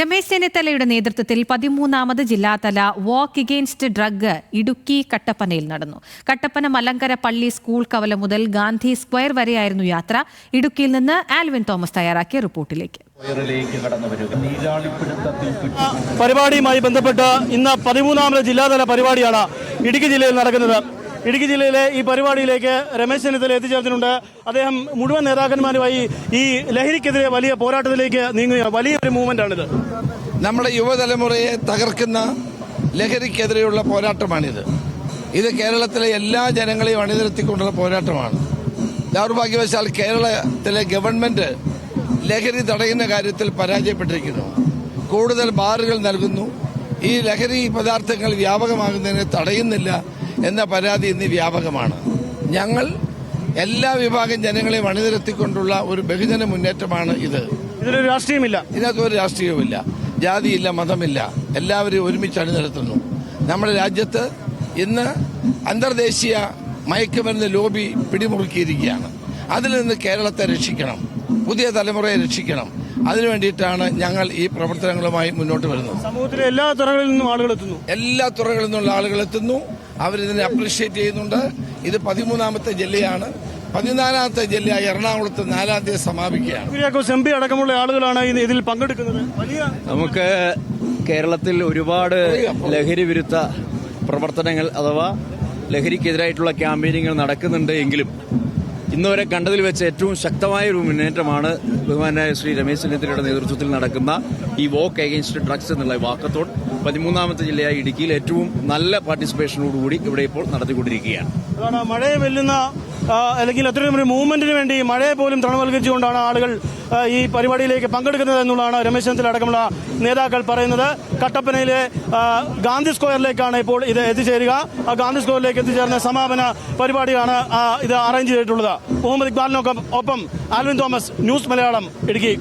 രമേശ് ചെന്നിത്തലയുടെ നേതൃത്വത്തിൽ പതിമൂന്നാമത് ജില്ലാതല വാക്ക് എഗെയിൻസ്റ്റ് ഡ്രഗ് ഇടുക്കി കട്ടപ്പനയിൽ നടന്നു. കട്ടപ്പന മലങ്കര പള്ളി സ്കൂൾ കവല മുതൽ ഗാന്ധി സ്ക്വയർ വരെയായിരുന്നു യാത്ര. ഇടുക്കിയിൽ നിന്ന് ആൽവിൻ തോമസ് തയ്യാറാക്കിയ റിപ്പോർട്ടിലേക്ക്. പരിപാടിയുമായി ബന്ധപ്പെട്ട് ഇന്ന് പതിമൂന്നാമത് ജില്ലാതല പരിപാടിയാണ് ഇടുക്കി ജില്ലയിൽ നടക്കുന്നത്. ഇടുക്കി ജില്ലയിലെ ഈ പരിപാടിയിലേക്ക് രമേശ് ചെന്നിത്തല എത്തിച്ചേർന്നിട്ടുണ്ട്. അദ്ദേഹം മുഴുവൻ നേതാക്കന്മാരുമായി ഈ ലഹരിക്കെതിരെ വലിയ പോരാട്ടത്തിലേക്ക് നീങ്ങുക. വലിയൊരു മൂവ്മെന്റ് ആണിത് നമ്മുടെ യുവതലമുറയെ തകർക്കുന്ന ലഹരിക്കെതിരെയുള്ള പോരാട്ടമാണിത്. ഇത് കേരളത്തിലെ എല്ലാ ജനങ്ങളെയും അണിനിരത്തിക്കൊണ്ടുള്ള പോരാട്ടമാണ്. ദൗർഭാഗ്യവശാൽ കേരളത്തിലെ ഗവൺമെന്റ് ലഹരി തടയുന്ന കാര്യത്തിൽ പരാജയപ്പെട്ടിരിക്കുന്നു. കൂടുതൽ ബാറുകൾ നൽകുന്നു. ഈ ലഹരി പദാർത്ഥങ്ങൾ വ്യാപകമാകുന്നതിനെ തടയുന്നില്ല. എന്ന പരാതി ഇന്ന് വ്യാപകമാണ്. ഞങ്ങൾ എല്ലാ വിഭാഗം ജനങ്ങളെയും അണിനിരത്തിക്കൊണ്ടുള്ള ഒരു ബഹുജന മുന്നേറ്റമാണ് ഇത്. ഇതിലൊരു രാഷ്ട്രീയമില്ല. ഇതിനകത്ത് ഒരു രാഷ്ട്രീയവുമില്ല. ജാതിയില്ല മതമില്ല. എല്ലാവരെയും ഒരുമിച്ച് അണിനിരത്തുന്നു. നമ്മുടെ രാജ്യത്ത് ഇന്ന് അന്തർദേശീയ മയക്കുമരുന്ന് ലോബി പിടിമുറുക്കിയിരിക്കുകയാണ്. അതിൽ നിന്ന് കേരളത്തെ രക്ഷിക്കണം. പുതിയ തലമുറയെ രക്ഷിക്കണം. അതിനു വേണ്ടിയിട്ടാണ് ഞങ്ങൾ ഈ പ്രവർത്തനങ്ങളുമായി മുന്നോട്ട് വരുന്നത്. സമൂഹത്തിലെ എല്ലാ തുറകളിൽ നിന്നും ആളുകൾ എത്തുന്നു. എല്ലാ തുറകളിൽ നിന്നുള്ള ആളുകൾ എത്തുന്നു. അവരിതിനെ അപ്രീഷിയേറ്റ് ചെയ്യുന്നുണ്ട്. ഇത് പതിമൂന്നാമത്തെ ജില്ലയാണ്. പതിനാലാമത്തെ ജില്ലയായ എറണാകുളത്ത് നാലാം തീയതി സമാപിക്കുകയാണ്. കുര്യാക്കോസ് എം പി അടക്കമുള്ള ആളുകളാണ് ഇത് ഇതിൽ പങ്കെടുക്കുന്നത്. വലിയ നമുക്ക് കേരളത്തിൽ ഒരുപാട് ലഹരി വിരുദ്ധ പ്രവർത്തനങ്ങൾ അഥവാ ലഹരിക്കെതിരായിട്ടുള്ള ക്യാമ്പയിനുകൾ നടക്കുന്നുണ്ട് എങ്കിലും ഇന്നുവരെ കണ്ടതിൽ വെച്ച് ഏറ്റവും ശക്തമായ ഒരു മുന്നേറ്റമാണ് ബഹുമാനായ ശ്രീ രമേശ് ചെന്നിത്തലയുടെ നേതൃത്വത്തിൽ നടക്കുന്ന ഈ വോക്ക് അഗെയിൻസ്റ്റ് ഡ്രഗ്സ് എന്നുള്ള വാക്കത്തോൺ പതിമൂന്നാമത്തെ ജില്ലയായ ഇടുക്കിയിൽ ഏറ്റവും നല്ല പാർട്ടിസിപ്പേഷനോടുകൂടി ഇവിടെ ഇപ്പോൾ നടത്തിക്കൊണ്ടിരിക്കുകയാണ് മഴയെ വെല്ലുന്ന അല്ലെങ്കിൽ അത്തരം ഒരു മൂവ്മെന്റിന് വേണ്ടി മഴയെ പോലും തണവൽക്കരിച്ചുകൊണ്ടാണ് ആളുകൾ ഈ പരിപാടിയിലേക്ക് പങ്കെടുക്കുന്നത് എന്നുള്ളതാണ് രമേശ് ചെന്നിത്തല അടക്കമുള്ള നേതാക്കൾ പറയുന്നത്. കട്ടപ്പനയിലെ ഗാന്ധി സ്ക്വയറിലേക്കാണ് ഇപ്പോൾ ഇത് എത്തിച്ചേരുക. ആ ഗാന്ധി സ്ക്വയറിലേക്ക് എത്തിച്ചേർന്ന സമാപന പരിപാടിയാണ് ഇത് അറേഞ്ച് ചെയ്തിട്ടുള്ളത്. മുഹമ്മദ് ഇക്ബാലിനൊപ്പം ഒപ്പം Alvin Thomas news Malayalam Idukki.